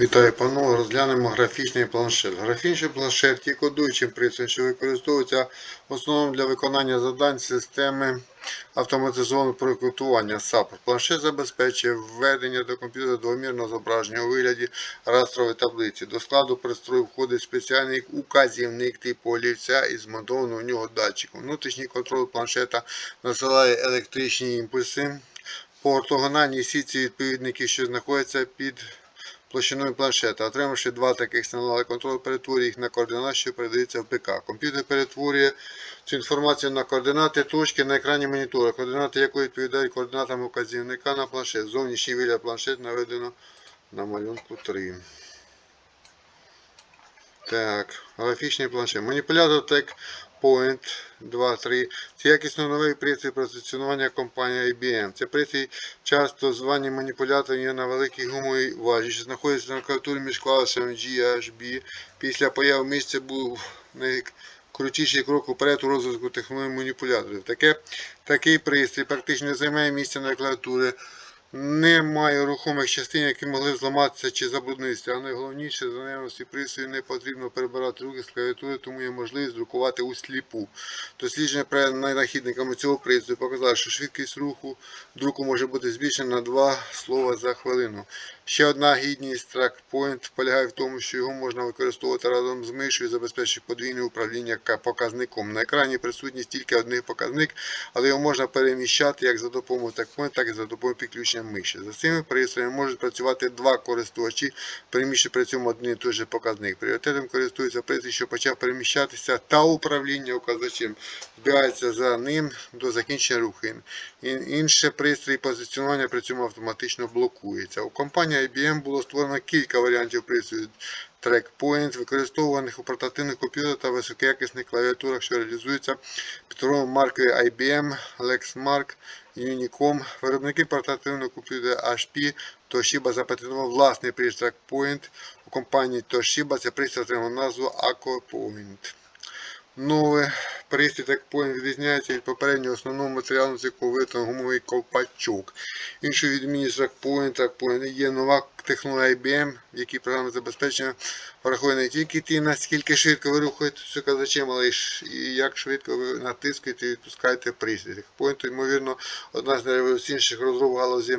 Вітаю, панове. Розглянемо графічний планшет. Графічний планшет є кодуючим пристроєм, що використовується в основному для виконання завдань системи автоматизованого проєктування SAP. Планшет забезпечує введення до комп'ютера двомірного зображення у вигляді растрової таблиці. До складу пристрою входить спеціальний указівник типу олівця і змонтований у нього датчиком. Внутрішній контроль планшета насилає електричні імпульси по ортогональній сітці відповідників, що знаходяться під площиною планшета. Отримавши два таких сигнали, контроль перетворює їх на координати, що передаються в ПК. Комп'ютер перетворює цю інформацію на координати точки на екрані монітора, координати якої відповідають координатам указівника на планшет. Зовнішній вигляд планшет наведено на малюнку 3. Так, графічний планшет. Маніпулятор TechPoint 2.3. Це якісно новий пристрій позиціонування компанії IBM. Це пристрій часто звані маніпулятором є на великій гумовій важі, що знаходиться на клавіатурі між клавішами G, H, B. Після появи місця був найкрутіший крок уперед у розвитку технологій маніпуляторів. Таке, такий пристрій практично займає місця на клавіатурі. Не має рухомих частин, які могли зламатися чи забруднитися, а найголовніше за наявності пристрою не потрібно перебирати руки з клавіатури, тому є можливість друкувати у сліпу. Дослідження нахідниками цього пристрою показало, що швидкість руху друку може бути збільшена на 2 слова за хвилину. Ще одна гідність TrackPoint полягає в тому, що його можна використовувати разом з мишою, забезпечуючи подвійне управління показником. На екрані присутній тільки один показник, але його можна переміщати як за допомогою TrackPoint, так і за допомогою підключення миші. За цими пристроями можуть працювати два користувачі, переміщуючи при цьому один і той же показник. Пріоритетом користується пристрій, що почав переміщатися, та управління указачем збирається за ним до закінчення руху. Інше пристрій позиціонування при цьому автоматично блокується. У компанії IBM було створено кілька варіантів пристрою TrackPoint, використовуваних у портативних комп'ютерах та високоякісних клавіатурах, що реалізуються під маркою IBM, Lexmark, Unicom. Виробники портативного комп'ютера HP Toshiba запатентував власний пристрій TrackPoint. У компанії Toshiba цей пристрій отримав назву AquaPoint. Нове пристрій TrackPoint відрізняється від попереднього основного матеріалу, з якого виготовлений гумовий ковпачок. Іншою відмінністю TrackPoint, TrackPoint є нова технологія IBM, в якій програма забезпечення враховує не тільки ті, наскільки швидко ви рухаєтеся казачем, але й як швидко ви натискаєте і відпускаєте пристрій. TrackPoint, ймовірно, одна з найреволюційніших розроб галузі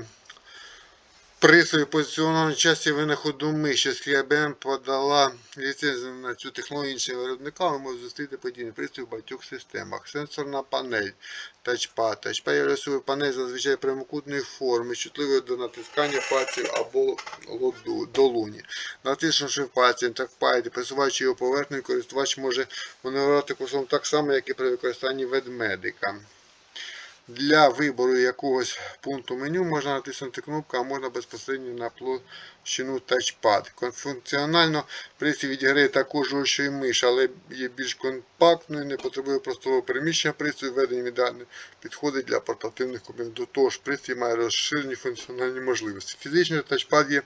Пристрою позиціонованої часті винаходу миші, IBM подала ліцензію на цю технологію іншим виробникам, ви можете зустріти подібні пристрої в багатьох системах. Сенсорна панель тачпад. Тачпад є собою панель зазвичай прямокутної форми, чутливою до натискання пальців або долоні. Натиснувши пальцем тачпад і присуваючи його поверхнею, користувач може маневрувати курсом так само, як і при використанні ведмедика. Для вибору якогось пункту меню можна натиснути кнопку, а можна безпосередньо на площину тачпад. Функціонально пристрій відіграє також що і миш, але є більш компактною, не потребує простого переміщення пристрою, введення ідеально підходить для портативних комп'ютерів. До того ж, пристрій має розширені функціональні можливості. Фізичний тачпад є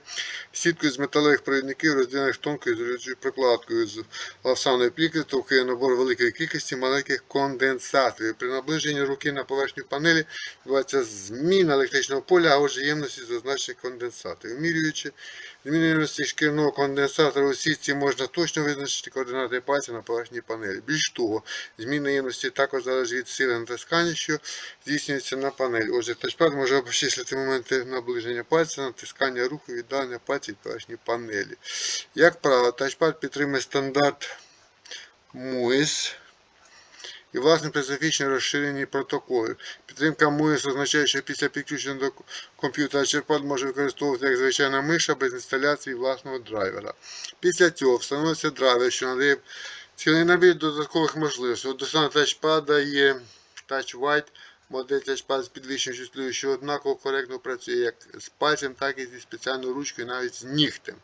сіткою з металевих провідників, розділених тонкою ізолюючою прокладкою з лавсаної плівки, товкує набор великої кількості маленьких конденсаторів. При наближенні руки на поверхню панелі відбувається зміна електричного поля, а отже ємності зазначених конденсаторів. Вимірюючи змінності шкірного конденсатора у сітці можна точно визначити координати пальця на поверхні панелі. Більш того, зміна ємності також залежить від сили натискання, що здійснюється на панелі. Отже, тачпад може обчислити моменти наближення пальця, натискання руху, віддалення пальця від поверхні панелі. Як правило, тачпад підтримує стандарт MUIS і власне специфічне розширені протоколи. Підтримка MUIS означає, що після підключення до комп'ютера черпад може використовувати як звичайна миша без інсталяції власного драйвера. Після цього встановиться драйвер, що надає цілий набір додаткових можливостей. До тачпада є Touch Модель тачпад з підвищеною чутливістю однаково коректно працює як з пальцем, так і зі спеціальною ручкою, навіть з нігтем.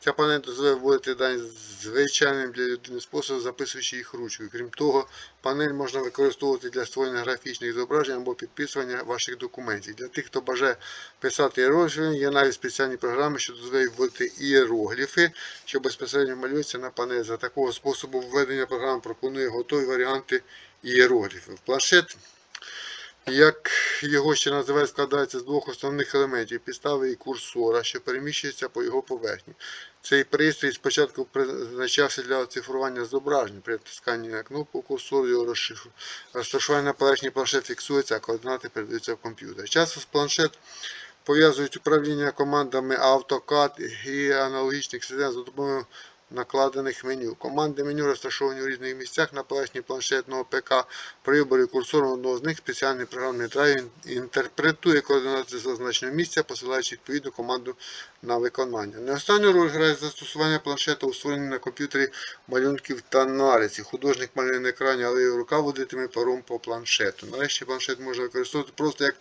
Ця панель дозволяє вводити дані звичайним для людини способом, записуючи їх ручкою. Крім того, панель можна використовувати для створення графічних зображень або підписування ваших документів. Для тих, хто бажає писати іерогліфи, є навіть спеціальні програми, що дозволяють вводити іерогліфи, що безпосередньо малюються на панель. За такого способу введення програм пропонує готові варіанти іерогліфів. Планшет як його ще називають, складається з двох основних елементів підстави і курсора, що переміщується по його поверхні. Цей пристрій спочатку призначався для оцифрування зображень. При натисканні на кнопку курсор його розташування на поверхні планшет фіксується, а координати передаються в комп'ютер. Часто з планшет пов'язують управління командами AutoCAD і аналогічних систем за допомогою накладених меню. Команди меню розташовані у різних місцях на поверхні планшетного ПК. При виборі курсором одного з них спеціальний програмний драйв інтерпретує координати зазначеного місця, посилаючи відповідну команду на виконання. Не останню роль грає застосування планшета у створенні на комп'ютері малюнків та аналізі. Художник малює на екрані, але його рука водитиме паром по планшету. Нарешті планшет можна використовувати просто як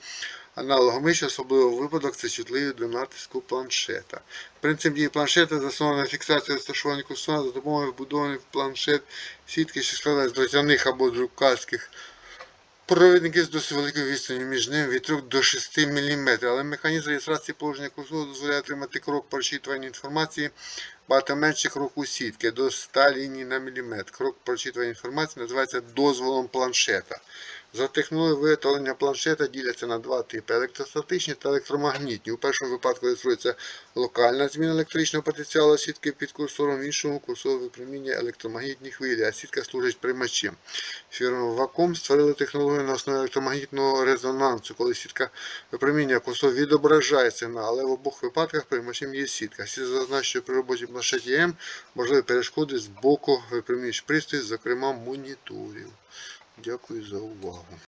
аналог миші, особливо випадок це чутливі до натиску планшета. Принцип дії планшета заснований на фіксації розташування курсора за допомогою вбудованих в планшет сітки, що складають з дротяних або друкарських провідників з досить великою відстані між ними від 3 до 6 мм, але механізм реєстрації положення курсору дозволяє отримати крок прочитування інформації багато менше кроку сітки до 100 ліній на міліметр. Крок прочитування інформації називається дозволом планшета. За технологією виготовлення планшета діляться на два типи електростатичні та електромагнітні. У першому випадку реєструється локальна зміна електричного потенціалу сітки під курсором, в іншому курсор випромінює електромагнітні хвилі, а сітка служить приймачем. Фірма Wacom створила технологію на основі електромагнітного резонансу, коли сітка випромінює курсор відображає сигнал, але в обох випадках приймачем є сітка. Слід зазначити, що при роботі планшеті М можливі перешкоди з боку випромінюючих пристроїв, зокрема моніторів. Дякую за увагу.